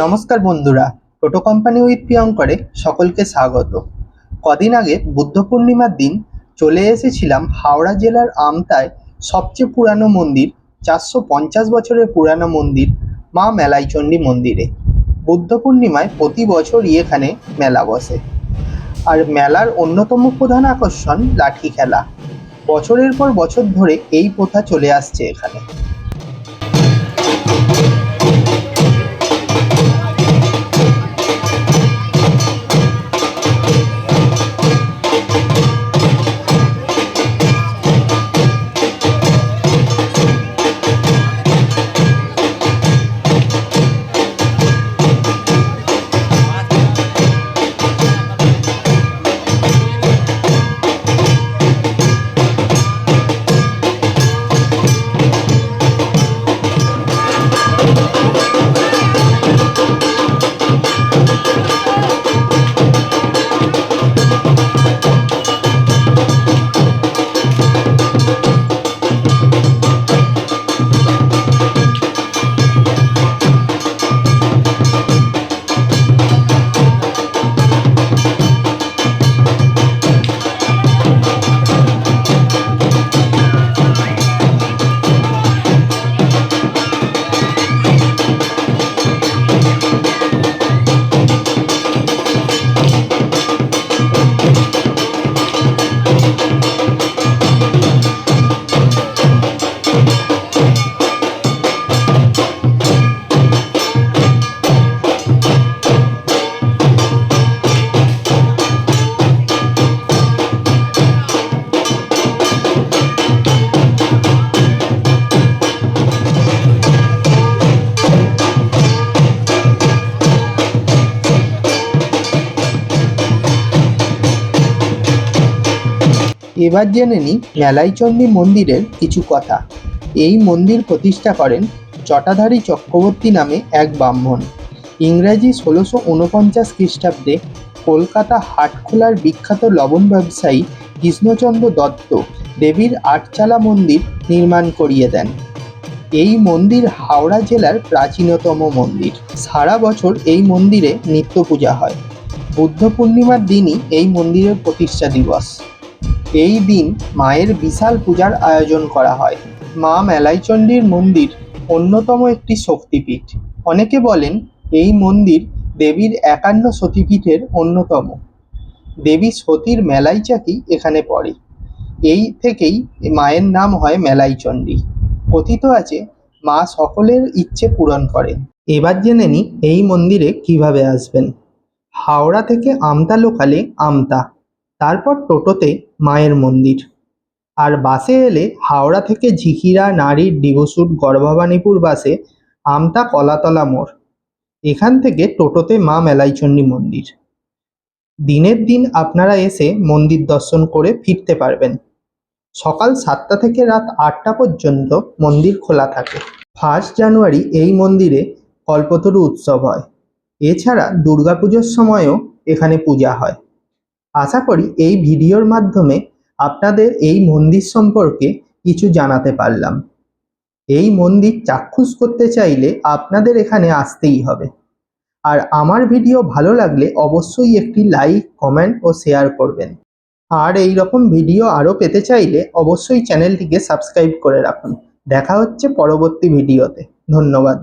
নমস্কার বন্ধুরা, টোটো company with প্রিয়ঙ্করে সকলকে স্বাগত। কদিন আগে বুদ্ধ পূর্ণিমার দিন চলে এসেছিলাম হাওড়া জেলার আমতায় সবচেয়ে পুরানো মন্দির, চারশো পঞ্চাশ বছরের পুরানো মন্দির, মা মেলাইচণ্ডী মন্দিরে। বুদ্ধ পূর্ণিমায় প্রতি বছরই এখানে মেলা বসে। আর মেলার অন্যতম প্রধান আকর্ষণ লাঠি খেলা। বছরের পর বছর ধরে এই প্রথা চলে আসছে এখানে। এবার জেনে নিই মেলাইচণ্ডী মন্দিরের কিছু কথা। এই মন্দির প্রতিষ্ঠা করেন জটাধারী চক্রবর্তী নামে এক ব্রাহ্মণ। ইংরাজি ষোলোশো উনপঞ্চাশ খ্রিস্টাব্দে কলকাতা হাটখোলার বিখ্যাত লবণ ব্যবসায়ী কৃষ্ণচন্দ্র দত্ত দেবীর আটচালা মন্দির নির্মাণ করিয়ে দেন। এই মন্দির হাওড়া জেলার প্রাচীনতম মন্দির। সারা বছর এই মন্দিরে নিত্য পূজা হয়। বুদ্ধ পূর্ণিমার দিনই এই মন্দিরের প্রতিষ্ঠা দিবস। এই দিন মায়ের বিশাল পূজার আয়োজন করা হয়। মা মেলাইচণ্ডীর মন্দির অন্যতম একটি শক্তিপীঠ। অনেকে বলেন, এই মন্দির দেবীর একান্ন সতীপীঠের অন্যতম। দেবী সতীর মেলাইচাকি এখানে পড়ে। এই থেকেই মায়ের নাম হয় মেলাইচণ্ডী। কথিত আছে, মা সকলের ইচ্ছে পূরণ করেন। এবার জেনে নিই এই মন্দিরে কীভাবে আসবেন। হাওড়া থেকে আমতা লোকালে আমতা, তারপর টোটোতে মায়ের মন্দির। আর বাসে এলে হাওড়া থেকে ঝিকিরা নারীর ডিগোসুট গর্ভবানীপুর বাসে আমতা কলাতলা মোড়। এখান থেকে টোটোতে মা মেলাইচণ্ডী মন্দির। দিনের দিন আপনারা এসে মন্দির দর্শন করে ফিরতে পারবেন। সকাল সাতটা থেকে রাত আটটা পর্যন্ত মন্দির খোলা থাকে। ফার্স্ট জানুয়ারি এই মন্দিরে কল্পতরু উৎসব হয়। এছাড়া দুর্গাপুজোর সময়ও এখানে পূজা হয়। আশা করি এই ভিডিওর মাধ্যমে আপনাদের এই মন্দির সম্পর্কে কিছু জানাতে পারলাম। এই মন্দির চাক্ষুষ করতে চাইলে আপনাদের এখানে আসতেই হবে। আর আমার ভিডিও ভালো লাগলে অবশ্যই একটি লাইক, কমেন্ট ও শেয়ার করবেন। আর এই রকম ভিডিও আরও পেতে চাইলে অবশ্যই চ্যানেলটিকে সাবস্ক্রাইব করে রাখুন। দেখা হচ্ছে পরবর্তী ভিডিওতে। ধন্যবাদ।